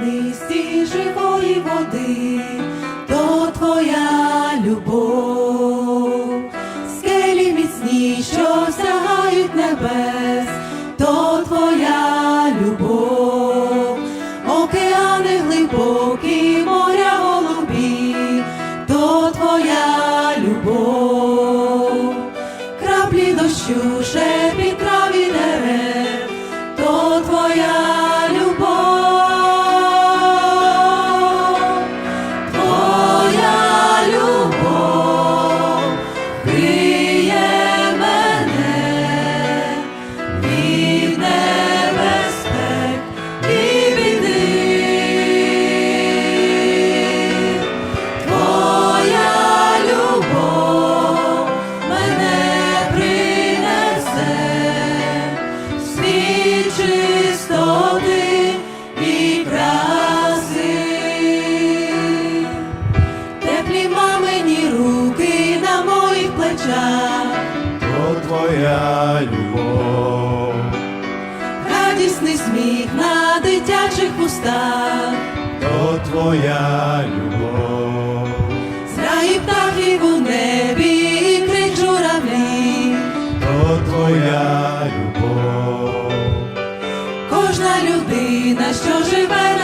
Мисті живої води, то твоя любов. наша, то твоя любов, радісний сміх на дитячих пустах, то твоя любов, Зраї птахів у небі і крик журавлі, то твоя любов, кожна людина, що живе.